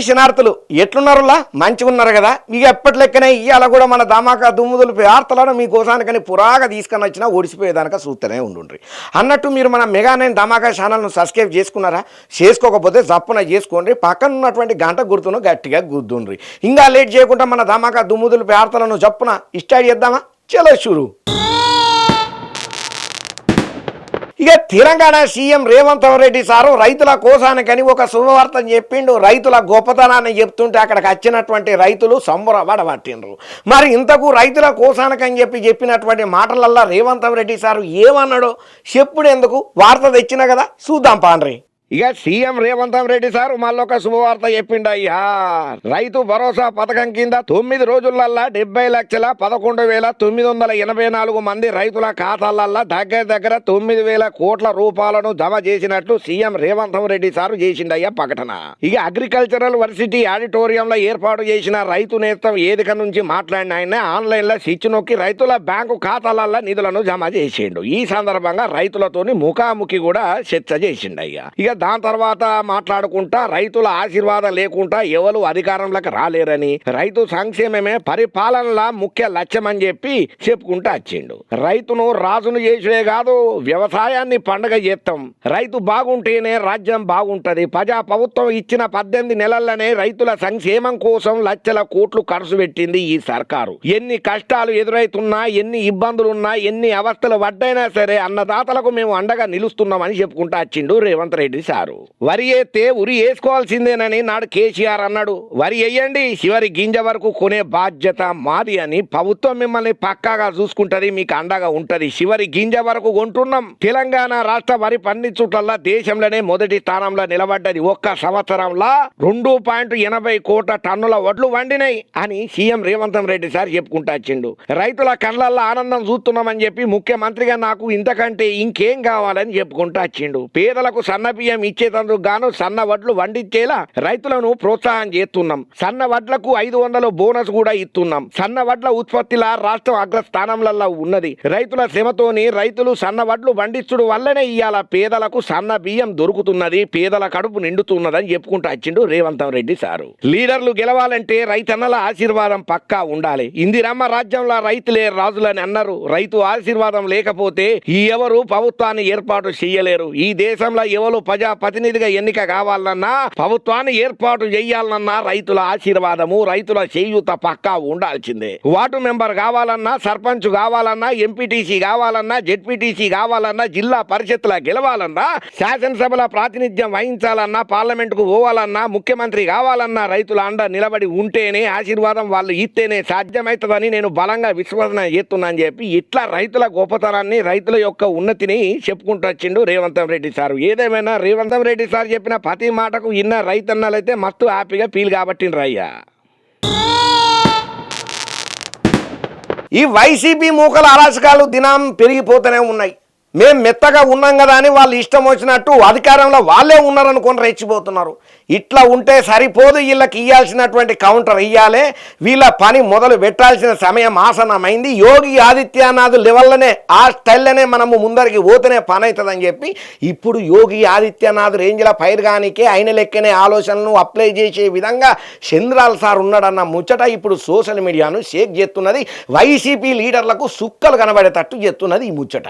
అందరికీ శనార్థులు ఎట్లున్నారులా? మంచి ఉన్నారు కదా? మీకు ఎప్పటి లెక్కనే ఇవాళ కూడా మన ధమాకా దుమ్ముదులు వార్తలను మీకోసానికని పురాగా తీసుకొని వచ్చినా ఓడిసిపోయేదానిక చూస్తూనే ఉండుండ్రి. అన్నట్టు మీరు మన మెగానైన్ దామాకా ఛానల్ను సబ్స్క్రైబ్ చేసుకున్నారా? చేసుకోకపోతే తప్పున చేసుకోండి. పక్కన ఉన్నటువంటి గంట గుర్తును గట్టిగా గుర్తుండ్రి ఇంకా లేట్ చేయకుండా మన దామాకా దుమ్ముదులు వార్తలను జప్పున ఇష్టాడు చేద్దామా? చలో షురు. ఇక తెలంగాణ సీఎం రేవంత్ రెడ్డి సారు రైతుల కోసానికని ఒక శుభవార్తను చెప్పిండు. రైతుల గొప్పతనాన్ని చెప్తుంటే అక్కడికి వచ్చినటువంటి రైతులు సంబరపడబట్టిండ్రు మరి ఇంతకు రైతుల కోసానికని చెప్పి చెప్పినటువంటి మాటలల్లా రేవంత్ రెడ్డి సారు ఏమన్నాడో చెప్పుడు ఎందుకు వార్త తెచ్చిన కదా? చూద్దాం పాండ్రి. ఇక సీఎం రేవంత్ రెడ్డి సార్ మళ్ళొక శుభవార్త చెప్పిండయ్యా రైతు భరోసా పథకం కింద తొమ్మిది రోజులల్లా డెబ్బై లక్షల పదకొండు వేల తొమ్మిది వందల ఎనభై నాలుగు మంది రైతుల ఖాతాలల్లా దగ్గర దగ్గర తొమ్మిది వేల కోట్ల రూపాయలను జమ చేసినట్లు సీఎం రేవంత్ రెడ్డి సారు చేసిండయ్యా ప్రకటన. ఇక అగ్రికల్చరల్ వర్సిటీ ఆడిటోరియంలో ఏర్పాటు చేసిన రైతు నేస్తం ఏదిక నుంచి మాట్లాడిన ఆయన ఆన్లైన్లో స్విచ్ నొక్కి రైతుల బ్యాంకు ఖాతాలల్లో నిధులను జమ చేసిండు. ఈ సందర్భంగా రైతులతోని ముఖాముఖి కూడా చర్చ చేసిండయ్యా ఇక దాని తర్వాత మాట్లాడుకుంటా రైతుల ఆశీర్వాదం లేకుండా ఎవరు అధికారంలోకి రాలేరని రైతు సంక్షేమమే పరిపాలనల ముఖ్య లక్ష్యం అని చెప్పి చెప్పుకుంటా వచ్చిండు. రైతును రాజును చేసే కాదు వ్యవసాయాన్ని పండగ చేస్తాం రైతు బాగుంటేనే రాజ్యం బాగుంటది. ప్రజా ప్రభుత్వం ఇచ్చిన పద్దెనిమిది నెలల్లోనే రైతుల సంక్షేమం కోసం లక్షల కోట్లు ఖర్చు పెట్టింది ఈ సర్కారు. ఎన్ని కష్టాలు ఎదురైతున్నా ఎన్ని ఇబ్బందులున్నా ఎన్ని అవస్థలు పడ్డైనా సరే అన్నదాతలకు మేము అండగా నిలుస్తున్నామని చెప్పుకుంటా వచ్చిండు రేవంత్ రెడ్డి చేశారు. వరి ఎత్తే ఉరి వేసుకోవాల్సిందేనని నాడు కేసీఆర్ అన్నాడు. వరి వేయండి చివరి గింజ వరకు కొనే బాధ్యత మాది అని ప్రభుత్వం మిమ్మల్ని పక్కాగా చూసుకుంటది మీకు అండగా ఉంటది. చివరి గింజ వరకు కొంటున్నాం. తెలంగాణ రాష్ట్ర వరి పండించుటల్లా దేశంలోనే మొదటి స్థానంలో నిలబడ్డది. ఒక్క సంవత్సరంలో రెండు పాయింట్ ఎనభై కోట్ల టన్నుల వడ్లు వండినాయి అని సీఎం రేవంత్ రెడ్డి సార్ చెప్పుకుంటా వచ్చిండు. రైతుల కళ్ళల్లో ఆనందం చూస్తున్నామని చెప్పి ముఖ్యమంత్రిగా నాకు ఇంతకంటే ఇంకేం కావాలని చెప్పుకుంటా వచ్చిండు. పేదలకు సన్న బియ్యం ఇచ్చేటందుకు గాను సన్న వడ్లు వండించేలా రైతులను ప్రోత్సాహం చేస్తున్నాం. సన్న వడ్లకు ఐదు వందల బోనస్ కూడా ఇస్తున్నాం. సన్న వడ్ల ఉత్పత్తిలా రాష్ట్రం అగ్రస్థానంలలో ఉన్నది. రైతుల శ్రమతోని రైతులు సన్న వడ్లు వండించడం వల్లనే ఇవాళ పేదలకు సన్న బియ్యం దొరుకుతున్నది పేదల కడుపు నిండుతున్నదని చెప్పుకుంటూ వచ్చిండు రేవంత్ రెడ్డి సారు. లీడర్లు గెలవాలంటే రైతన్నల ఆశీర్వాదం పక్కా ఉండాలి. ఇందిరమ్మ రాజ్యంలో రైతులే రాజులని అన్నారు. రైతు ఆశీర్వాదం లేకపోతే ఈ ఎవరు ప్రభుత్వాన్ని ఏర్పాటు చేయలేరు ఈ దేశంలో ఎవరు ప్రజా ప్రతినిధిగా ఎన్నిక కావాలన్నా ప్రభుత్వాన్ని ఏర్పాటు చేయాలన్నా రైతుల ఆశీర్వాదము రైతుల చేయూత పక్కా ఉండాల్సిందే. వార్డు మెంబర్ కావాలన్నా సర్పంచ్ కావాలన్నా ఎంపీటీసీ కావాలన్నా జెడ్పీటీసీ కావాలన్నా జిల్లా పరిషత్ల గెలవాలన్నా శాసనసభల ప్రాతినిధ్యం వహించాలన్నా పార్లమెంట్కు పోవాలన్నా ముఖ్యమంత్రి కావాలన్నా రైతుల అండ నిలబడి ఉంటేనే ఆశీర్వాదం వాళ్ళు ఇస్తేనే సాధ్యమవుతుందని నేను బలంగా విశ్వసన చేస్తున్నా అని చెప్పి ఇట్లా రైతుల గొప్పతనాన్ని రైతుల యొక్క ఉన్నతిని చెప్పుకుంటూ వచ్చిండు రేవంత్ రెడ్డి సార్. ఏదేమైనా రేవంత్ రెడ్డి సార్ చెప్పిన ప్రతి మాటకు ఇన్న రైతన్నలైతే మస్తు హ్యాపీగా ఫీల్ కాబట్టి ఈ వైసీపీ మూకల అరాచకాలు దినం పెరిగిపోతూనే ఉన్నాయి. మేం మెత్తగా ఉన్నాం కదా అని వాళ్ళు ఇష్టం వచ్చినట్టు అధికారంలో వాళ్ళే ఉన్నారనుకొని రెచ్చిపోతున్నారు. ఇట్లా ఉంటే సరిపోదు వీళ్ళకి ఇవ్వాల్సినటువంటి కౌంటర్ ఇవ్వాలే వీళ్ళ పని మొదలు పెట్టాల్సిన సమయం ఆసనమైంది యోగి ఆదిత్యనాథ్ లెవెల్లోనే ఆ స్టైల్లోనే మనము ముందరికి పోతేనే పని అవుతుందని చెప్పి ఇప్పుడు యోగి ఆదిత్యనాథ్ రేంజ్ల పైరుగానికే ఆయన లెక్కనే ఆలోచనలను అప్లై చేసే విధంగా చంద్రాల్ సార్ ఉన్నాడన్న ముచ్చట ఇప్పుడు సోషల్ మీడియాను షేక్ చేస్తున్నది. వైసీపీ లీడర్లకు సుక్కలు కనబడేటట్టు చేస్తున్నది ఈ ముచ్చట.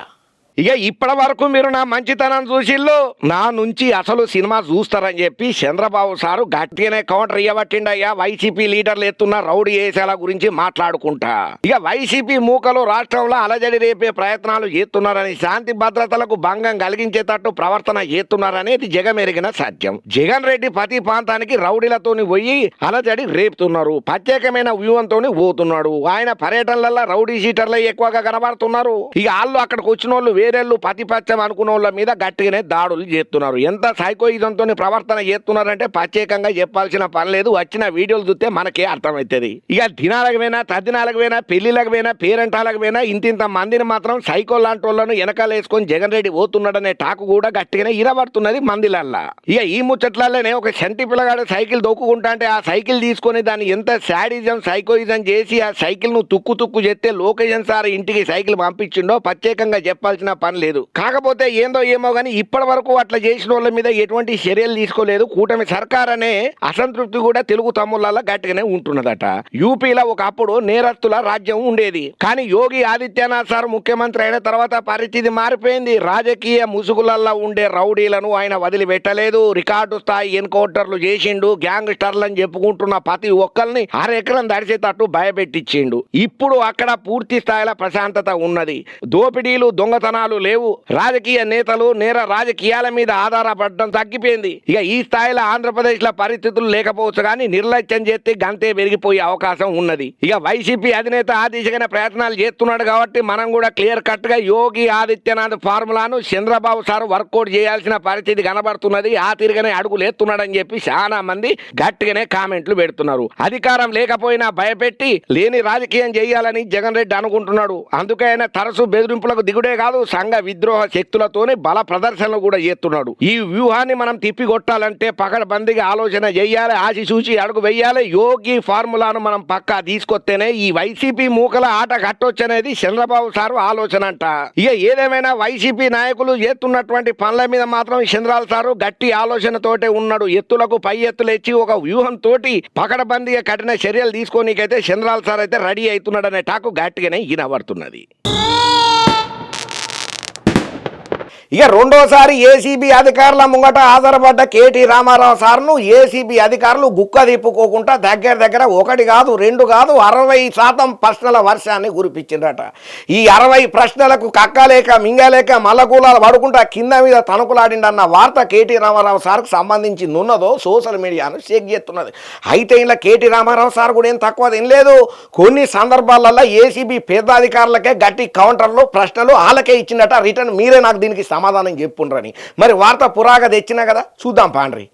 ఇక ఇప్పటి వరకు మీరు నా మంచితనం చూసిల్లు నా నుంచి అసలు సినిమా చూస్తారని చెప్పి చంద్రబాబు సారు గట్టిగానే కౌంటర్ ఇవ్వబట్టిండయ్యా వైసీపీ లీడర్లు ఎత్తున్న రౌడీ వేసేల గురించి మాట్లాడుకుంటా. ఇక వైసీపీ మూకలు రాష్ట్రంలో అలజడి రేపే ప్రయత్నాలు చేస్తున్నారని శాంతి భద్రతలకు భంగం కలిగించేటట్టు ప్రవర్తన చేస్తున్నారనేది జగమెరిగిన సత్యం. జగన్ రెడ్డి ప్రతి ప్రాంతానికి రౌడీలతోని పోయి అలజడి రేపుతున్నారు. ప్రత్యేకమైన వ్యూహంతో పోతున్నాడు. ఆయన పర్యటనలలో రౌడీ షీటర్లే ఎక్కువగా కనబడుతున్నారు. ఇక వాళ్ళు అక్కడికి వచ్చిన వాళ్ళు వేరేళ్ళు ప్రతిపక్షం అనుకున్న వాళ్ళ మీద గట్టిగానే దాడులు చేస్తున్నారు. ఎంత సైకోయిజంతో ప్రవర్తన చేస్తున్నారంటే ప్రత్యేకంగా చెప్పాల్సిన పని లేదు. వచ్చిన వీడియోలు చూస్తే మనకే అర్థమవుతుంది. ఇక దినాలకు పోయినా తదినాలకు పోయినా పెళ్ళిలకు పోయినా పేరెంటాలకు పోయినా ఇంతింత మందిని మాత్రం సైకో లాంటి వాళ్ళను వెనకాల వేసుకొని జగన్ రెడ్డి పోతున్నాడనే టాకు కూడా గట్టిగానే ఇరబడుతున్నది మందిలల్లా. ఇక ఈ ముచ్చట్లలోనే ఒక చంటి పిల్లగాడు సైకిల్ దొక్కుంటా అంటే ఆ సైకిల్ తీసుకొని దాన్ని ఎంత శాడిజం సైకోయిజం చేసి ఆ సైకిల్ను తుక్కు తుక్కు చేస్తే లోకేషన్ సార్ ఇంటికి సైకిల్ పంపించిండో ప్రత్యేకంగా చెప్పాల్సిన చేయాల్సిన పని లేదు. కాకపోతే ఏందో ఏమో గానీ ఇప్పటి వరకు అట్లా చేసిన వాళ్ళ మీద ఎటువంటి చర్యలు తీసుకోలేదు. కూటమి సర్కార్ అనే అసంతృప్తి కూడా తెలుగు తమ్ముళ్ళ గట్టిగానే ఉంటున్నదట. యూపీలో ఒకప్పుడు నేరస్తుల రాజ్యం ఉండేది. కానీ యోగి ఆదిత్యనాథ్ సార్ ముఖ్యమంత్రి అయిన తర్వాత పరిస్థితి మారిపోయింది. రాజకీయ ముసుగులల్లో ఉండే రౌడీలను ఆయన వదిలిపెట్టలేదు. రికార్డు స్థాయి ఎన్కౌంటర్లు చేసిండు. గ్యాంగ్స్టర్లు అని చెప్పుకుంటున్న ప్రతి ఒక్కరిని అరెకరం దడిచేటట్టు భయపెట్టించిండు. ఇప్పుడు అక్కడ పూర్తి స్థాయిలో ప్రశాంతత ఉన్నది. దోపిడీలు దొంగతనాలు లేవు. రాజకీయ నేతలు నేర రాజకీయాల మీద ఆధారపడడం తగ్గిపోయింది. ఇక ఈ స్థాయిలో ఆంధ్రప్రదేశ్లో పరిస్థితులు లేకపోవచ్చు కానీ నిర్లక్ష్యం చేస్తే గంతే పెరిగిపోయే అవకాశం ఉన్నది. ఇక వైసీపీ అధినేత ఆ దిశగానే ప్రయత్నాలు చేస్తున్నాడు కాబట్టి మనం కూడా క్లియర్ కట్గా యోగి ఆదిత్యనాథ్ ఫార్ములాను చంద్రబాబు సార్ వర్కౌట్ చేయాల్సిన పరిస్థితి కనబడుతున్నది. ఆ తిరగనే అడుగులు ఎత్తున్నాడని చెప్పి చాలా మంది గట్టిగానే కామెంట్లు పెడుతున్నారు. అధికారం లేకపోయినా భయపెట్టి లేని రాజకీయం చేయాలని జగన్ రెడ్డి అనుకుంటున్నాడు. అందుకే ఆయన తరచు బెదిరింపులకు దిగుడే కాదు. సంఘ విద్రోహ శక్తులతోనే బల ప్రదర్శనలు కూడా చేస్తున్నాడు. ఈ వ్యూహాన్ని మనం తిప్పికొట్టాలంటే పకడ్బందీగా ఆలోచన చేయాలి ఆశి అడుగు వేయాలి. యోగి ఫార్ములాను మనం పక్కా తీసుకొస్తేనే ఈ వైసీపీ మూకల ఆట కట్టొచ్చనేది చంద్రబాబు సారు ఆలోచన అంట. ఇక ఏదేమైనా వైసీపీ నాయకులు చేస్తున్నటువంటి పనుల మీద మాత్రం చంద్రాల సారు గట్టి ఆలోచనతోటే ఉన్నాడు. ఎత్తులకు పై ఎత్తులు ఇచ్చి ఒక వ్యూహం తోటి పకడ్బందీగా కఠిన చర్యలు తీసుకోనీకైతే చంద్రాల సార్ అయితే రెడీ అవుతున్నాడనే టాకు గట్టిగానే ఈనబడుతున్నది ఇక రెండోసారి ఏసీబీ అధికారుల ముంగట హాజరుపడ్డ కేటీ రామారావు సార్ను ఏసీబీ అధికారులు గుక్క తిప్పుకోకుండా దగ్గర దగ్గర ఒకటి కాదు రెండు కాదు అరవై శాతం ప్రశ్నల వర్షాన్ని కురిపించిందట ఈ అరవై ప్రశ్నలకు కక్కలేక మింగలేక మల్లకూలాలు పడుకుంటా కింద మీద తణుకులాడిండన్న వార్త కేటీ రామారావు సార్కు సంబంధించింది ఉన్నదో సోషల్ మీడియాను షేక్ చేస్తున్నది. అయితే ఇలా కేటీ రామారావు సార్ కూడా ఏం తక్కువ తినలేదు. కొన్ని సందర్భాలలో ఏసీబీ పేద అధికారులకే గట్టి కౌంటర్లు ప్రశ్నలు వాళ్ళకే ఇచ్చిందట రిటర్న్ మీరే నాకు దీనికి సమాధానం చెప్పుండ్రని. మరి వార్త పురాగా తెచ్చినా కదా? చూద్దాం పాండ్రి.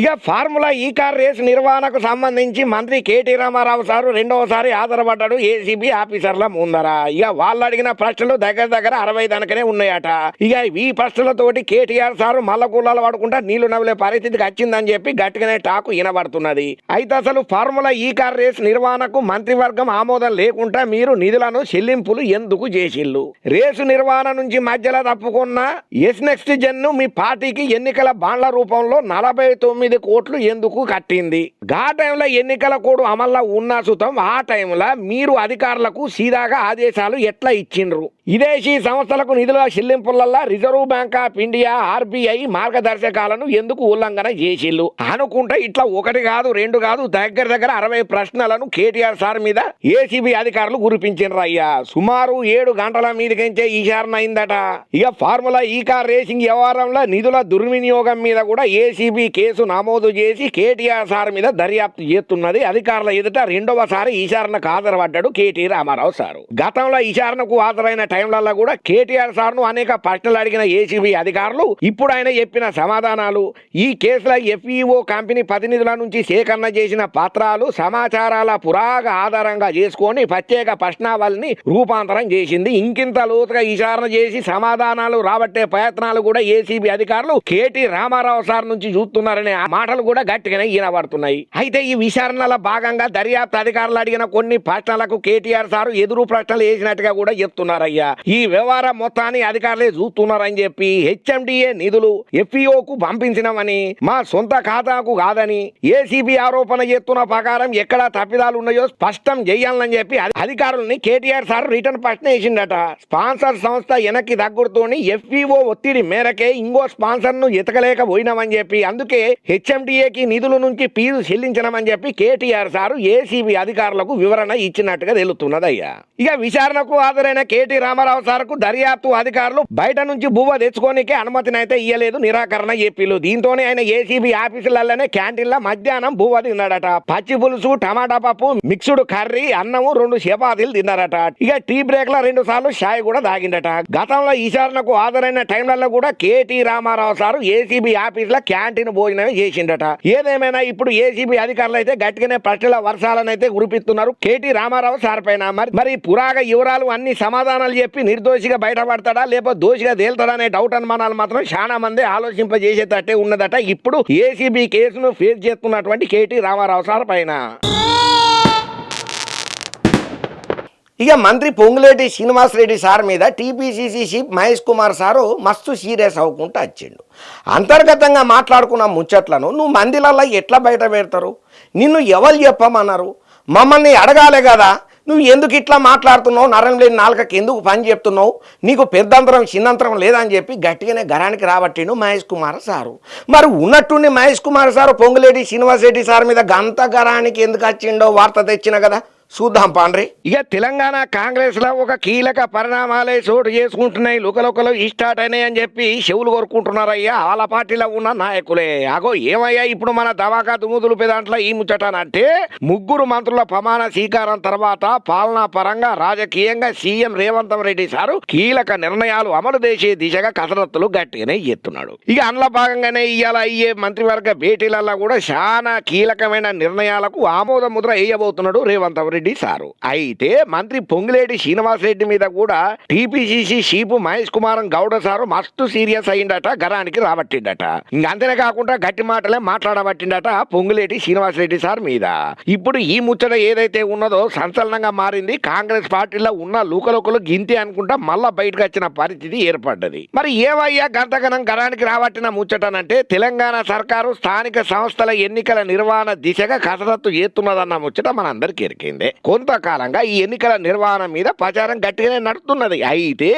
ఇక ఫార్ములా ఈ కార్ రేస్ నిర్వహణకు సంబంధించి మంత్రి కేటీ రామారావు సారు రెండవసారి ఆధారపడ్డాడు ఏసీబీ ఆఫీసర్ల ముందర. ఇక వాళ్ళు అడిగిన ప్రశ్నలు దగ్గర దగ్గర అరవై దానికనే ఉన్నాయట. ఇక ఈ ప్రశ్నలతోటి కేటీఆర్ సారు మల్ల కూలాలు పడుకుంటా నీళ్ళు నవ్వులే పరిస్థితికి వచ్చిందని చెప్పి గట్టిగానే టాకు వినబడుతున్నది. అయితే అసలు ఫార్ములా ఈ కార్ రేస్ నిర్వహణకు మంత్రివర్గం ఆమోదం లేకుండా మీరు నిధులను చెల్లింపులు ఎందుకు చేసిల్లు రేసు నిర్వహణ నుంచి మధ్యలో తప్పుకున్న ఎస్ నెక్స్ట్ జన్ను మీ పార్టీకి ఎన్నికల బాండ్ల రూపంలో నలభై తొమ్మిది కోట్లు ఎందుకు కట్టింది? గా టైంలో ఎన్నికల కోడ్ అమల్లో ఉన్న సుతం ఆ టైంలో మీరు అధికారులకు సీదాగా ఆదేశాలు ఎట్లా ఇచ్చిండ్రు? విదేశీ సంస్థలకు నిధుల చెల్లింపులల్లా Reserve Bank of India RBI మార్గదర్శకాలను ఎందుకు ఉల్లంఘన చేసిల్లు అనుకుంటే ఇట్లా ఒకటి కాదు రెండు కాదు దగ్గర దగ్గర అరవై ప్రశ్నలను కేటీఆర్ సార్ మీద ఏసీబీ అధికారులు గురిపించారు అయ్యా సుమారు ఏడు గంటల మీదకించే ఈశారణ అయిందట ఇక ఫార్ములా ఈ కార్ రేసింగ్ వ్యవహారంలో నిధుల దుర్వినియోగం మీద కూడా ఏసీబీ కేసు నమోదు చేసి కేటీఆర్ సార్ మీద దర్యాప్తు చేస్తున్నది అధికారుల ఎదుట రెండవసారి ఈశారణకు హాజరుపడ్డాడు కేటీ రామారావు సారు. గతంలో ఈశారణకు హాజరైన టైంలలో కూడా కేటీఆర్ సార్ను అనేక ప్రశ్నలు అడిగిన ఏసీబీ అధికారులు ఇప్పుడు ఆయన చెప్పిన సమాధానాలు ఈ కేసుల ఎఫ్ఈఓ కంపెనీ ప్రతినిధుల నుంచి సేకరణ చేసిన పత్రాలు సమాచారాల పురాగ ఆధారంగా చేసుకొని ప్రత్యేక ప్రశ్నావళిని రూపాంతరం చేసింది. ఇంకింత లోతుగా విచారణ చేసి సమాధానాలు రాబట్టే ప్రయత్నాలు కూడా ఏసీబీ అధికారులు కేటీ రామారావు సార్ నుంచి చూస్తున్నారనే మాటలు కూడా గట్టిగానే ఈనబడుతున్నాయి. అయితే ఈ విచారణల భాగంగా దర్యాప్తు అధికారులు అడిగిన కొన్ని ప్రశ్నలకు కేటీఆర్ సార్ ఎదురు ప్రశ్నలు వేసినట్టుగా కూడా చెప్తున్నారయ్యా. ఈ వ్యవహారం మొత్తాన్ని అధికారులే చూస్తున్నారని చెప్పి హెచ్ఎండిఏ నిధులు ఎఫ్ఈఓకు పంపించినామని మా సొంత ఖాతాకు కాదని ఏసీబీ ఆరోపణ చేస్తున్న ప్రకారం ఎక్కడ తప్పిదాలు ఉన్నాయో స్పష్టం చేయాలని చెప్పి అధికారుల్ని కేటీఆర్ సార్ రిటర్న్ ప్రశ్న వేసిండట. స్పాన్సర్ సంస్థ వెనక్కి దగ్గరతోని ఎఫ్ఈఓ ఒత్తిడి మేరకే ఇంకో స్పాన్సర్ను ఎతకలేకపోయినామని చెప్పి అందుకే హెచ్ఎండిఏకి నిధుల నుంచి ఫీజు చెల్లించనమని చెప్పి కేటీఆర్ సారు ఏసీబీ అధికారులకు వివరణ ఇచ్చినట్టుగా తెలుస్తున్నదయ్యా ఇక విచారణకు హాజరైన కేటీ రామారావు సార్కు దర్యాప్తు అధికారులు బయట నుంచి బువ్వ తెచ్చుకోనికే అనుమతినైతే ఇయ్యలేదు నిరాకరణ చెప్పిలు దీంతోనే ఆయన ఏసీబీ ఆఫీసులలోనే క్యాంటీన్ల మధ్యాహ్నం బువ్వ తిన్నాడట. పచ్చి పులుసు టమాటా పప్పు మిక్స్డ్ కర్రీ అన్నము రెండు చపాతీలు తిన్నారట. ఇక టీ బ్రేక్లో రెండు సార్లు షాయ్ కూడా తాగిండట గతంలో విచారణకు హాజరైన టైంలలో కూడా కేటీ రామారావు సారు ఏసీబీ ఆఫీస్లో క్యాంటీన్ భోజనమే చేసిండట. ఏదేమైనా ఇప్పుడు ఏసీబీ అధికారులు అయితే గట్టిగానే ప్రశ్నల వర్షాలను అయితే కురిపిస్తున్నారు కేటీ రామారావు సార్ పైన మరి మరి పురాగ వివరాలు అన్ని సమాధానాలు చెప్పి నిర్దోషిగా బయటపడతాడా లేకపోతే దోషిగా తేలుతాడా అనే డౌట్ అనుమానాలు మాత్రం చాలా మంది ఆలోచింపజేసేటట్టే ఉన్నదట. ఇప్పుడు ఏసీబీ కేసును ఫేస్ చేస్తున్నటువంటి కేటీ రామారావు సార్ పైన. ఇక మంత్రి పొంగులేటి శ్రీనివాస్ రెడ్డి సార్ మీద TPCC chief Mahesh Kumar sir మస్తు సీరియస్ అవ్వకుండా వచ్చిండు అంతర్గతంగా మాట్లాడుకున్న ముచ్చట్లను నువ్వు మందిలల్లో ఎట్లా బయట పెడతారు? నిన్ను ఎవరు చెప్పమన్నారు? మమ్మల్ని అడగాలే కదా? నువ్వు ఎందుకు ఇట్లా మాట్లాడుతున్నావు? నరం లేని నాలుకకి ఎందుకు పని చెప్తున్నావు నీకు పెద్దంతరం చిన్నంతరం లేదని చెప్పి గట్టిగానే గరానికి రాబట్టిండు మహేష్ కుమార్ సారు. మరి ఉన్నట్టుండి మహేష్ కుమార్ సారు పొంగులేటి శ్రీనివాస్ రెడ్డి సార్ మీద గంత గరానికి ఎందుకు వచ్చిండో వార్త తెచ్చిన కదా? చూద్దాం పాండ్రి. ఇక తెలంగాణ కాంగ్రెస్లో ఒక కీలక పరిణామాలే చోటు చేసుకుంటున్నాయి. లుకలుకలు ఈ స్టార్ట్ అయినాయి అని చెప్పి చెవులు కోరుకుంటున్నారయ్యా వాళ్ళ పార్టీలో ఉన్న నాయకులే. అగో ఏమయ్యా ఇప్పుడు మన దవాకా దుమ్ముదులు దాంట్లో ఈ ముచ్చటనంటే ముగ్గురు మంత్రుల ప్రమాణ స్వీకారం తర్వాత పాలనా పరంగా రాజకీయంగా సీఎం రేవంత్ రెడ్డి సారు కీలక నిర్ణయాలు అమలు చేసే దిశగా కసరత్తులు గట్టిగానే ఎత్తున్నాడు. ఇక అందులో భాగంగానే ఇవాళ అయ్యే మంత్రివర్గ భేటీలలో కూడా చాలా కీలకమైన నిర్ణయాలకు ఆమోద ముద్ర వేయబోతున్నాడు రేవంత్ రెడ్డి. సారు. అయితే మంత్రి పొంగిలేటి శ్రీనివాస్ రెడ్డి మీద కూడా TPCC chief Mahesh కుమారం Gowda sir మస్తు సీరియస్ అయిందట గరానికి రాబట్టిండట ఇంక కాకుండా గట్టి మాటలే మాట్లాడబట్టిండట పొంగులేటి శ్రీనివాస్ రెడ్డి సార్ మీద. ఇప్పుడు ఈ ముచ్చట ఏదైతే ఉన్నదో సంచలనంగా మారింది కాంగ్రెస్ పార్టీలో ఉన్న లూకలోకలు గింతే అనుకుంటా మళ్ళా బయటకు వచ్చిన పరిస్థితి ఏర్పడ్డది. మరి ఏవయ్యా గంతగనం గరానికి రాబట్టిన ముచ్చటనంటే తెలంగాణ సర్కారు స్థానిక సంస్థల ఎన్నికల నిర్వహణ దిశగా కసరత్తు చేస్తున్నదన్న ముచ్చట మనందరికీ ఎరికిందే. కొంతకాలంగా ఈ ఎన్నికల నిర్వహణ మీద ప్రచారం గట్టిగానే నడుస్తున్నది. అయితే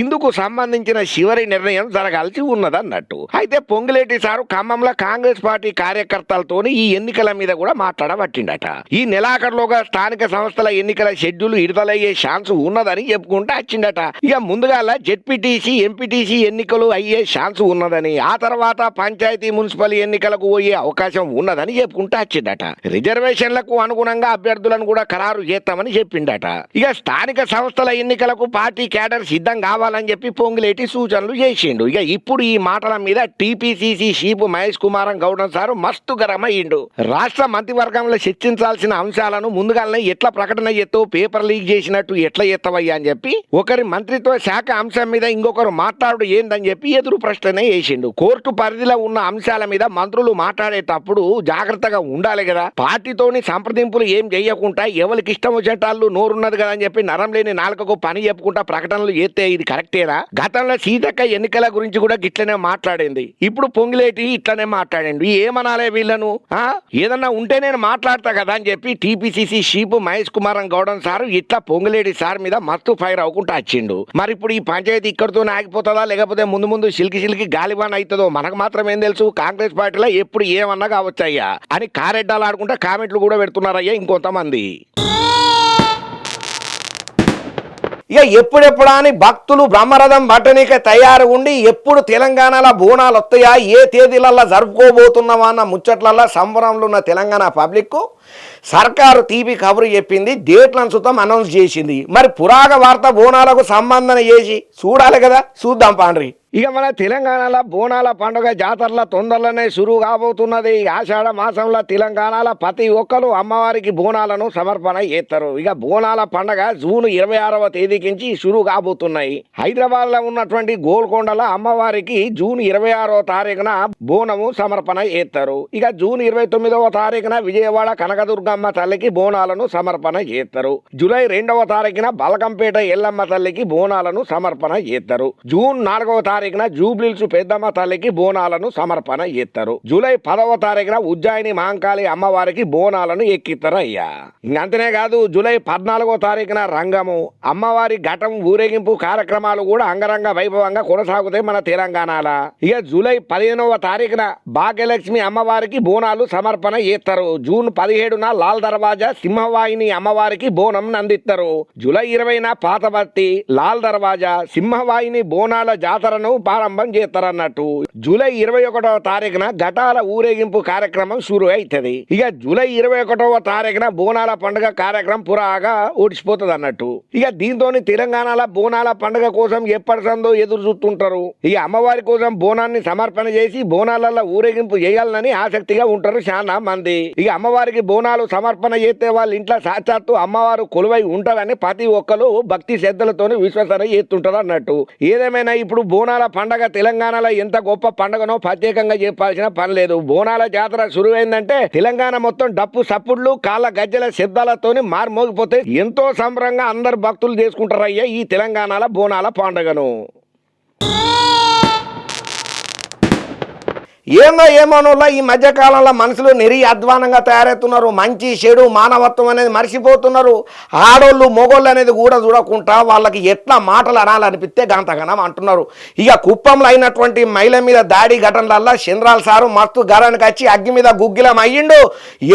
ఇందుకు సంబంధించిన చివరి నిర్ణయం జరగాల్సి ఉన్నదన్నట్టు. అయితే పొంగులేటి సారు ఖమ్మంలో కాంగ్రెస్ పార్టీ కార్యకర్తలతోని ఈ ఎన్నికల మీద కూడా మాట్లాడబట్టిండట. ఈ నెలాఖరులోగా స్థానిక సంస్థల ఎన్నికల షెడ్యూల్ విడుదలయ్యే ఛాన్స్ ఉన్నదని చెప్పుకుంటూ వచ్చిండట. ఇక ముందుగా జెడ్పీటీసీ ఎంపీటీసీ ఎన్నికలు అయ్యే ఛాన్స్ ఉన్నదని ఆ తర్వాత పంచాయతీ మున్సిపల్ ఎన్నికలకు పోయే అవకాశం ఉన్నదని చెప్పుకుంటూ వచ్చిండట. రిజర్వేషన్లకు అనుగుణంగా అభ్యర్థులను కూడా ఖరారు చేస్తామని చెప్పిండట. ఇక స్థానిక సంస్థల ఎన్నికలకు పార్టీ క్యాడర్ సిద్ధం కావాలని చెప్పి పొంగులేటి సూచనలు చేసిండు. ఇక ఇప్పుడు ఈ మాటల మీద టీపీసీసీ చీఫ్ మహేష్ కుమారం గౌడం సారు మస్తు గరమయ్యిండు రాష్ట్ర మంత్రివర్గంలో చర్చించాల్సిన అంశాలను ముందుగానే ఎట్లా ప్రకటన చేస్తావు పేపర్ లీక్ చేసినట్టు ఎట్లా చేస్తావయ్యా అని చెప్పి ఒకరి మంత్రిత్వ శాఖ అంశం మీద ఇంకొకరు మాట్లాడు ఏందని చెప్పి ఎదురు ప్రశ్ననే వేసిండు. కోర్టు పరిధిలో ఉన్న అంశాల మీద మంత్రులు మాట్లాడేటప్పుడు జాగ్రత్తగా ఉండాలి కదా. పార్టీతోని సంప్రదింపులు ఏం చేయకుండా ఎవరికి ఇష్టం వచ్చేటాళ్ళు నోరున్నది కదా అని చెప్పి నరం లేని నాలుకకు పని చెప్పుకుంటా ప్రకటనలు చేస్తే ఇది కరెక్టేనా? గతంలో సీతక్క ఎన్నికల గురించి కూడా గిట్లనే మాట్లాడింది. ఇప్పుడు పొంగిలేటి ఇట్లనే మాట్లాడండి ఏమనాలే వీళ్ళను? ఆ? ఏదన్నా ఉంటే నేను మాట్లాడతా కదా అని చెప్పి TPCC chief Mahesh Kumar Goud sir ఇట్లా పొంగిలేటి సార్ మీద మస్తు ఫైర్ అవ్వకుండా వచ్చిండు మరి ఇప్పుడు ఈ పంచాయతీ ఇక్కడితో ఆగిపోతుందా? లేకపోతే ముందు ముందు సిల్కి సిల్కి గాలిబాన్ అవుతుందో? మనకు మాత్రం ఏం తెలుసు? కాంగ్రెస్ పార్టీలో ఎప్పుడు ఏమన్నా కావచ్చయ్యా? అని కారెడ్డాలు ఆడుకుంటే కామెంట్లు కూడా పెడుతున్నారయ్యా ఇంకొంతమంది. ఇక ఎప్పుడెప్పుడా అని భక్తులు బ్రహ్మరథం పట్టణిక తయారు ఉండి ఎప్పుడు తెలంగాణలో బోనాలు వస్తాయా ఏ తేదీలల్లో జరుపుకోబోతున్నామా అన్న ముచ్చట్లల్లో సంబరంలో ఉన్న తెలంగాణ పబ్లిక్కు? సర్కారు తీపి కబురు చెప్పింది డేట్లను సుతం అనౌన్స్ చేసింది. మరి పురాగ వార్త బోనాలకు సంబంధం చేసి చూడాలి కదా చూద్దాం పాండ్రి. ఇక మన తెలంగాణలో బోనాల పండుగ జాతరల తొందరలోనే సురువు కాబోతున్నది. ఆషాఢ మాసంలో తెలంగాణలో ప్రతి ఒక్కరు అమ్మవారికి బోనాలను సమర్పణ చేస్తారు. ఇక బోనాల పండుగ జూన్ ఇరవై ఆరవ తేదీకించి సురువు కాబోతున్నాయి. హైదరాబాద్లో ఉన్నటువంటి గోల్కొండలో అమ్మవారికి జూన్ ఇరవై ఆరవ తారీఖున బోనము సమర్పణ చేస్తారు. ఇక జూన్ ఇరవై తొమ్మిదవ తారీఖున విజయవాడ కనకదుర్గ ఎల్లమ్మ తల్లికి బోనాలను సమర్పణ చేస్తారు జూలై రెండవ తారీఖున బలకంపేట ఎల్లమ్మ తల్లికి బోనాలను సమర్పణ చేస్తారు జూన్ నాలుగవ తారీఖున జూబ్లీల్స్ పెద్దమ్మ తల్లికి బోనాలను సమర్పణ చేస్తారు జూలై పదవ తారీఖున ఉజ్జాయిని మహంకాళి అమ్మవారికి బోనాలను ఎక్కిస్తారు అయ్యా అంతనే కాదు జూలై పద్నాలుగో తారీఖున రంగము అమ్మవారి ఘటం ఊరేగింపు కార్యక్రమాలు కూడా అంగరంగ వైభవంగా కొనసాగుతాయి మన తెలంగాణలో. ఇక జూలై పదిహేనవ తారీఖున భాగ్యలక్ష్మి అమ్మవారికి బోనాలు సమర్పణ చేస్తారు జూన్ పదిహేడున లాల్ దర్వాజా సింహవాహిని అమ్మవారికి బోనం అందిస్తారు జూలై ఇరవైన పాతబర్తి లాల్ దర్వాజా సింహవాహిని బోనాల జాతరను ప్రారంభం చేస్తారన్నట్టు. జూలై ఇరవై ఒకటవ తారీఖున ఘటాల ఊరేగింపు కార్యక్రమం షురు అవుతుంది ఇక జూలై ఇరవై ఒకటవ తారీఖున బోనాల పండుగ కార్యక్రమం పురాగా ఓడిచిపోతుంది అన్నట్టు ఇక దీంతో తెలంగాణలో బోనాల పండుగ కోసం ఎప్పటి సందో ఎదురు చూస్తుంటారు. ఇక అమ్మవారి కోసం బోనాన్ని సమర్పణ చేసి బోనాలలో ఊరేగింపు చేయాలని ఆసక్తిగా ఉంటారు చాలా మంది ఇక అమ్మవారికి బోనాలు సమర్పణ చేస్తే వాళ్ళ ఇంట్లో సాక్షాత్తు అమ్మవారు కొలువై ఉంటారని ప్రతి ఒక్కరు భక్తి శ్రద్ధలతోనే విశ్వసన చేస్తుంటారు అన్నట్టు. ఏదేమైనా ఇప్పుడు బోనాల పండగ తెలంగాణలో ఎంత గొప్ప పండగనో ప్రత్యేకంగా చెప్పాల్సిన పని లేదు. బోనాల జాతర శురువైందంటే తెలంగాణ మొత్తం డప్పు సప్పుడ్లు కాళ్ళ గజ్జల శబ్దాలతోని మారుమోగిపోతే ఎంతో సంబరంగా అందరు భక్తులు చేసుకుంటారయ్యా ఈ తెలంగాణలో బోనాల పండగను. ఏమో ఏమోనోలా ఈ మధ్యకాలంలో మనుషులు నిరి అధ్వానంగా తయారవుతున్నారు. మంచి చెడు మానవత్వం అనేది మర్చిపోతున్నారు ఆడోళ్ళు మొగోళ్ళు అనేది కూడా చూడకుండా వాళ్ళకి ఎట్లా మాటలు అనాలనిపిస్తే గంతగనం అంటున్నారు. ఇక కుప్పంలో అయినటువంటి మహిళ మీద దాడి ఘటనలల్లా చంద్రాల సారు మస్తు గరానికి వచ్చి అగ్గి మీద గుగ్గిలం అయ్యిండు.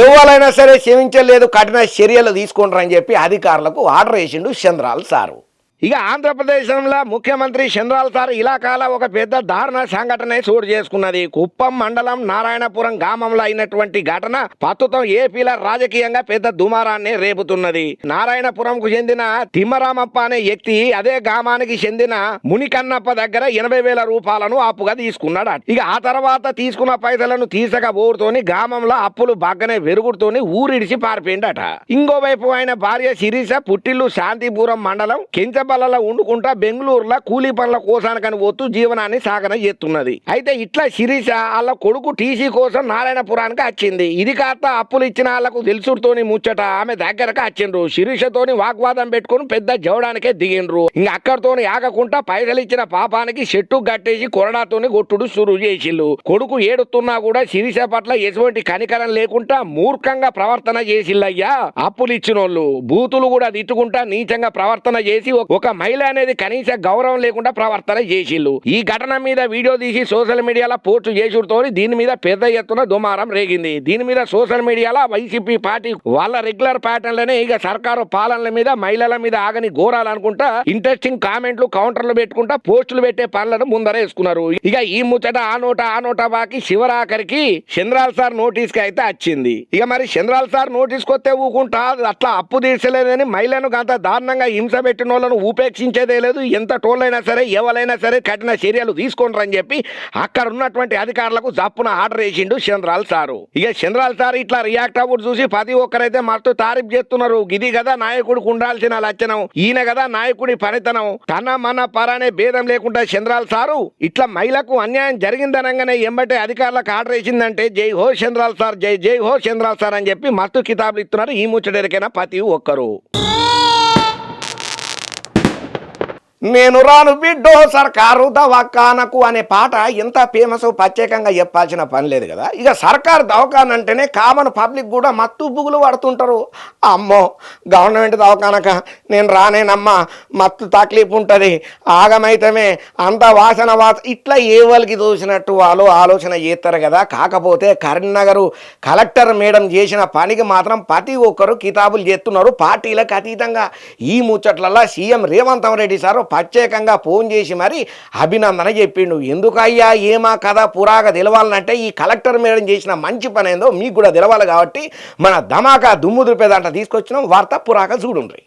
ఎవరైనా సరే క్షమించలేదు కఠిన చర్యలు తీసుకుంటారని చెప్పి అధికారులకు ఆర్డర్ వేసిండు చంద్రాల సారు. ఇక ఆంధ్రప్రదేశంలో ముఖ్యమంత్రి చంద్రాల సార్ ఇలాకాల ఒక పెద్ద దారుణ సంఘటన చోటు చేసుకున్నది. కుప్పం మండలం నారాయణపురం గ్రామంలో అయినటువంటి ఘటన ప్రస్తుతం ఏపీలో రాజకీయంగా పెద్ద దుమారాన్ని రేపుతున్నది. నారాయణపురంకు చెందిన తిమ్మరామప్ప అనే వ్యక్తి అదే గ్రామానికి చెందిన మునికన్నప్ప దగ్గర ఎనభై వేల రూపాయలను అప్పుగా తీసుకున్నాడు ఇక ఆ తర్వాత తీసుకున్న పైసలను తీసక ఊరుతోని గ్రామంలో అప్పులు బాగానే వెరుగుడుతోని ఊరిడిచి పారిపోయిందట. ఇంకోవైపు ఆయన భార్య శిరీష పుట్టిల్లు శాంతిపురం మండలం పనులలో ఉండుకుంటా బెంగళూరులో కూలీ పనుల కోసానికని పోతూ జీవనాన్ని సాగన చేస్తున్నది. అయితే ఇట్లా శిరీష వాళ్ళ కొడుకు టీసీ కోసం నారాయణపురానికి వచ్చింది. ఇది కాస్త అప్పులు ఇచ్చిన వాళ్ళకు తెలుసుతోని ముచ్చట ఆమె దగ్గరకు వచ్చిండ్రు. శిరీషతోని వాగ్వాదం పెట్టుకుని పెద్ద జవడానికే దిగిండ్రు. ఇంకా అక్కడితోని ఆగకుండా పైసలు ఇచ్చిన పాపానికి చెట్టు కట్టేసి కొరడాతోని కొట్టుడు సురు చేసిల్లు కొడుకు ఏడుతున్నా కూడా శిరీష పట్ల ఎటువంటి కనికరం లేకుండా మూర్ఖంగా ప్రవర్తన చేసిల్లయ్యా. అప్పులు ఇచ్చినోళ్ళు బూతులు కూడా తిట్టుకుంటా నీచంగా ప్రవర్తన చేసి ఒక- ఒక మహిళ అనేది కనీస గౌరవం లేకుండా ప్రవర్తన చేసిల్లు ఈ ఘటన మీద వీడియో తీసి సోషల్ మీడియాలో పోస్ట్ చేసుడుతో దీని మీద పెద్ద ఎత్తున దుమారం రేగింది. దీని మీద సోషల్ మీడియాలో వైసీపీ పార్టీ వాళ్ళ రెగ్యులర్ ప్యాటర్న్లనే ఇక సర్కారు పాలనల మీద మహిళల మీద ఆగని ఘోరాలనుకుంటా ఇంట్రెస్టింగ్ కామెంట్లు కౌంటర్లు పెట్టుకుంటా పోస్టులు పెట్టే పనులను ముందరేసుకున్నారు ఇక ఈ ముచ్చట ఆ నోట ఆ నోట బాకి శివరాఖరికి చంద్రాల్ సార్ నోటీస్కి అయితే వచ్చింది. ఇక మరి చంద్రాల్ సార్ నోటీస్ కొత్తే ఊకుంటా అట్లా అప్పు తీర్చలేదని మహిళను అంత దారుణంగా హింస పెట్టిన వాళ్ళను ఉపేక్షించేదే లేదు. ఎంత టోళ్ళైనా సరే ఎవరైనా సరే కఠిన చర్యలు తీసుకుంటారని చెప్పి అక్కడ ఉన్నటువంటి అధికారులకు జప్పున ఆర్డర్ వేసిండు చంద్రాల్ సారు. ఇక చంద్రాల్ సార్ ఇట్లా రియాక్ట్ అవ్వడు చూసి ప్రతి ఒక్కరైతే మస్తు తారీఫ్ చేస్తున్నారు. ఇది కదా నాయకుడికి ఉండాల్సిన లక్షణం ఈయన కదా నాయకుడి పనితనం. తన మన పరానే భేదం లేకుండా చంద్రాల్ సారు ఇట్లా మహిళకు అన్యాయం జరిగిందనగానే ఎంబటే అధికారులకు ఆర్డర్ వేసిందంటే జై హో చంద్రాల్ సార్ జై జై హో చంద్రాల్ సార్ అని చెప్పి మస్తు కితాబులు ఇస్తున్నారు ఈ ముచ్చటరికైనా ప్రతి ఒక్కరు. నేను రాను బిడ్డో సర్కారు దవాఖానకు అనే పాట ఎంత ఫేమస్ ప్రత్యేకంగా చెప్పాల్సిన పని లేదు కదా. ఇక సర్కారు దవాఖాన అంటేనే కామన్ పబ్లిక్ కూడా మత్తు బుగులు పడుతుంటారు. అమ్మో గవర్నమెంట్ దవాఖానక నేను రానేనమ్మా మత్తు తక్లీఫ్ ఉంటుంది. ఆగమైతమే అంత వాసన వాస ఇట్లా ఏ వాళ్ళకి చూసినట్టు వాళ్ళు ఆలోచన చేస్తారు కదా. కాకపోతే కరీంనగర్ కలెక్టర్ మేడం చేసిన పనికి మాత్రం ప్రతి ఒక్కరు కితాబులు చేస్తున్నారు. పార్టీలకు అతీతంగా ఈ ముచ్చట్లల్లో సీఎం రేవంత్ రెడ్డి సార్ ప్రత్యేకంగా ఫోన్ చేసి మరి అభినందన చెప్పిండు. ఎందుకయ్యా ఏమా కథ పురాగా తెలవాలంటే ఈ కలెక్టర్ మేడం చేసిన మంచి పని ఏందో మీకు కూడా తెలవాలి కాబట్టి మన ధమాకా దుమ్ము దులిపేదంట తీసుకొచ్చినాం వార్త పురాగా చూడుండ్రి.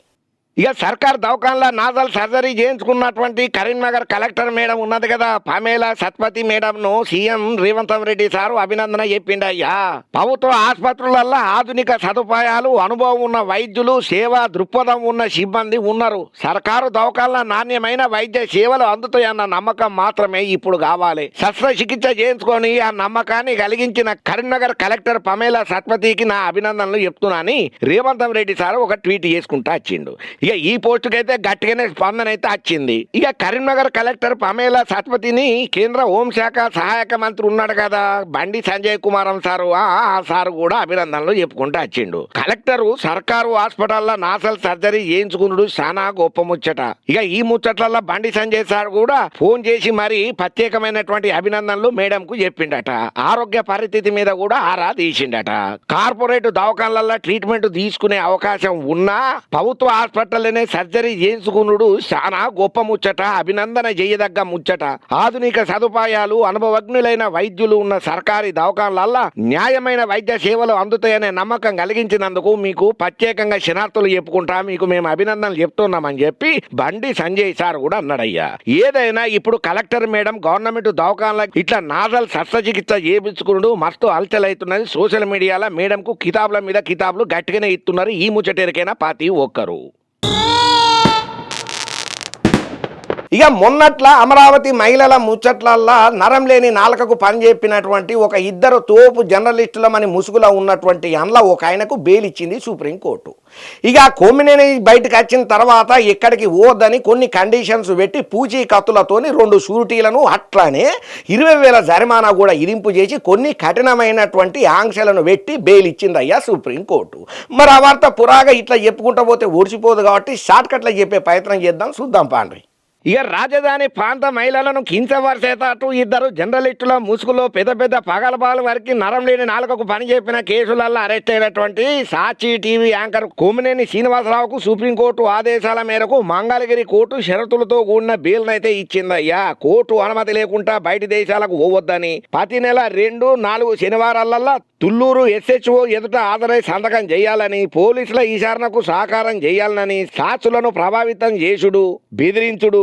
ఇక సర్కార్ దవాఖాన్లో నాజల్ సర్జరీ చేయించుకున్నటువంటి కరీంనగర్ కలెక్టర్ మేడం ఉన్నది కదా. పమేల సత్పతి మేడంను సీఎం రేవంత్ రెడ్డి సారు అభినందన చెప్పిండయ్యా ప్రభుత్వ ఆసుపత్రులలో ఆధునిక సదుపాయాలు అనుభవం ఉన్న వైద్యులు సేవా దృక్పథం ఉన్న సిబ్బంది ఉన్నారు. సర్కారు దవాఖాన్ల నాణ్యమైన వైద్య సేవలు అందుతాయన్న నమ్మకం మాత్రమే ఇప్పుడు కావాలి. శస్త్రచికిత్స చేయించుకొని ఆ నమ్మకాన్ని కలిగించిన కరీంనగర్ కలెక్టర్ పమేల సత్పతికి నా అభినందనలు చెప్తున్నాని రేవంత్ రెడ్డి సారు ఒక ట్వీట్ చేసుకుంటా వచ్చిండు. ఇక ఈ పోస్టుకి అయితే గట్టిగానే స్పందన అయితే వచ్చింది. ఇక కరీంనగర్ కలెక్టర్ పమేల సత్పతిని కేంద్ర హోంశాఖ సహాయక మంత్రి ఉన్నాడు కదా బండి సంజయ్ కుమారం సారు. ఆ ఆ సారు కూడా అభినందనలు చెప్పుకుంటూ వచ్చిండు. కలెక్టర్ సర్కారు హాస్పిటల్లో నాసల్ సర్జరీ చేయించుకున్నాడు చాలా గొప్ప ముచ్చట. ఇక ఈ ముచ్చట్లలో బండి సంజయ్ సార్ కూడా ఫోన్ చేసి మరి ప్రత్యేకమైనటువంటి అభినందనలు మేడం కు చెప్పిండట. ఆరోగ్య పరిస్థితి మీద కూడా ఆరా తీసిండట. కార్పొరేట్ దవాఖాన్లలో ట్రీట్మెంట్ తీసుకునే అవకాశం ఉన్నా ప్రభుత్వ హాస్పిటల్లోనే సర్జరీ చేయించుకున్నాడు చాలా గొప్ప ముచ్చట అభినందన చేయదగ్గ ముచ్చట. ఆధునిక సదుపాయాలు అనుభవజ్ఞులైన వైద్యులు ఉన్న సర్కారీ దవాఖాన్లల్లో న్యాయమైన వైద్య సేవలు అందుతాయనే నమ్మకం కలిగించినందుకు మీకు ప్రత్యేకంగా శనార్థులు చెప్పుకుంటా మీకు మేము అభినందనలు చెప్తున్నామని చెప్పి బండి సంజయ్ సార్ కూడా అన్నాడయ్యా. ఏదైనా ఇప్పుడు కలెక్టర్ మేడం గవర్నమెంట్ దవాఖాన్ల ఇట్లా నాజల్ శస్త్రచికిత్స చేయించుకున్నాడు మస్తు అలచలవుతున్నది సోషల్ మీడియాలో మేడంకు కితాబుల మీద కితాబులు గట్టిగానే ఇస్తున్నారు. ఈ ముచ్చటేరికైనా పాతి ఒక్కరు. Ah! ఇక మొన్నట్ల అమరావతి మహిళల ముచ్చట్లల్లా నరం లేని నాలుకకు పని చెప్పినటువంటి ఒక ఇద్దరు తోపు జర్నలిస్టులమని ముసుగులో ఉన్నటువంటి అందులో ఒక ఆయనకు బెయిల్ ఇచ్చింది సుప్రీంకోర్టు. ఇక కొమ్మినేని బయటకు వచ్చిన తర్వాత ఎక్కడికి పోవద్దని కొన్ని కండిషన్స్ పెట్టి పూచీ కత్తులతోని రెండు షూరిటీలను అట్లానే ఇరవై వేల జరిమానా కూడా ఇరింపు చేసి కొన్ని కఠినమైనటువంటి ఆంక్షలను పెట్టి బెయిల్ ఇచ్చిందయ్యా సుప్రీంకోర్టు. మరి ఆ వార్త పురాగా ఇట్లా చెప్పుకుంటూ పోతే ఓడిచిపోదు కాబట్టి షార్ట్ కట్లో చెప్పే ప్రయత్నం చేద్దాం చూద్దాం పాండ్రి. ఇక రాజధాని ప్రాంత మహిళలను కించవరిసేటట్టు ఇద్దరు జర్నలిస్టుల ముసుగులో పెద్ద పెద్ద పగలబాలు వరకు నరం లేని నాలుగకు పని చెప్పిన కేసులలో అరెస్ట్ అయినటువంటి సాక్షి టీవీ యాంకర్ కోమినేని శ్రీనివాసరావుకు సుప్రీంకోర్టు ఆదేశాల మేరకు మంగళగిరి కోర్టు షరతులతో కూడిన బెయిల్నైతే ఇచ్చిందయ్యా. కోర్టు అనుమతి లేకుండా బయటి దేశాలకు పోవద్దని ప్రతి నెల రెండు నాలుగు శనివారాలల్లా తుళ్ళూరు ఎస్హెచ్ఓ ఎదుట హాజరై సంతకం చేయాలని పోలీసుల విచారణకు సహకారం చేయాలని సాక్షులను ప్రభావితం చేసుడు బెదిరించుడు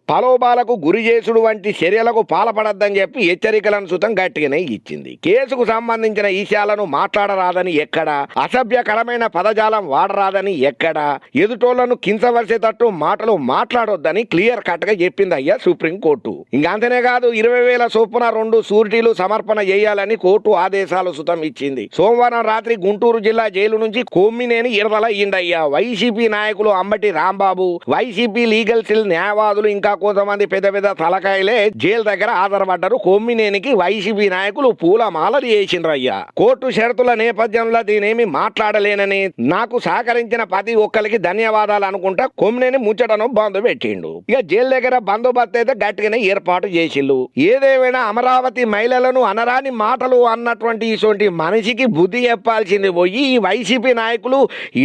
ప్రలోభాలకు గురి చేసుడు వంటి చర్యలకు పాల్పడద్దని చెప్పి హెచ్చరికలను సుతం గట్టిగానే ఇచ్చింది. కేసుకు సంబంధించిన విషయాలను మాట్లాడరాదని ఎక్కడ? అసభ్యకరమైన పదజాలం వాడరాదని ఎక్కడ? ఎదుటోళ్ళను కించవలసేటట్టు మాటలు మాట్లాడొద్దని క్లియర్ కట్గా చెప్పింది అయ్యా సుప్రీంకోర్టు. ఇంకా అంతనే కాదు ఇరవై వేల చొప్పున రెండు సూరిటీలు సమర్పణ చేయాలని కోర్టు ఆదేశాలు సుతం ఇచ్చింది. సోమవారం రాత్రి గుంటూరు జిల్లా జైలు నుంచి కొమ్మినేని ఇరవల అయ్యిందయ్యా వైసీపీ నాయకులు Ambati Rambabu YCP legal cell న్యాయవాదులు ఇంకా కొంతమంది పెద్ద పెద్ద తలకాయలే జైలు దగ్గర ఆధారపడ్డారు. కొమ్మినేనికి వైసీపీ నాయకులు పూలమాలలు చేసిండ్రయ్యా కోర్టు షరతుల నేపథ్యంలో దీనేమి మాట్లాడలేనని నాకు సహకరించిన ప్రతి ఒక్కరికి ధన్యవాదాలు అనుకుంటా కొమ్మినేని ముచ్చటను బంద్ పెట్టిండు. ఇక జైలు దగ్గర బందోబస్తు అయితే గట్టిగానే ఏర్పాటు చేసిండు. ఏదేమైనా అమరావతి మహిళలను అనరాని మాటలు అన్నటువంటి ఇటువంటి మనిషికి బుద్ధి చెప్పాల్సింది పోయి ఈ వైసీపీ నాయకులు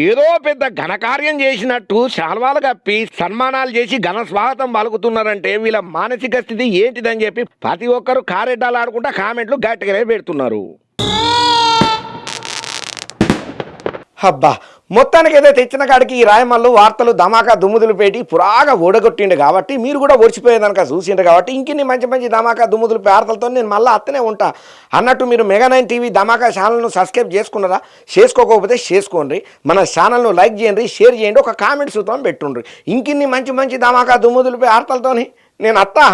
ఏదో పెద్ద ఘనకార్యం చేసినట్టు శాల్వాలు కప్పి సన్మానాలు చేసి ఘన స్వాగతం పలుకుతున్నారంటే వీళ్ళ మానసిక స్థితి ఏంటిదని చెప్పి ప్రతి ఒక్కరు కారెడ్డాలు ఆడుకుంటా కామెంట్లు గట్టిగానే పెడుతున్నారు. అబ్బా మొత్తానికి ఏదైతే తెచ్చిన కాడికి ఈ రాయమల్లు వార్తలు ధమాకా దుమ్ముదులు పెట్టి పురాగా ఓడగొట్టిండు కాబట్టి మీరు కూడా ఓడిచిపోయేదనక చూసిండు కాబట్టి ఇంకిన్ని మంచి మంచి ధమాకా దుమ్ముదులు వార్తలతో నేను మళ్ళీ అత్తనే ఉంటా. అన్నట్టు మీరు మెగా నైన్ టీవీ ధమాకా ఛానల్ను సబ్స్క్రైబ్ చేసుకున్నారా? చేసుకోకపోతే చేసుకోండి. మన ఛానల్ను లైక్ చేయండి షేర్ చేయండి ఒక కామెంట్ సూత్రం పెట్టుండ్రి. ఇంకిన్ని మంచి మంచి ధమాకా దుమ్ముదులు వార్తలతోని నేను అత్తా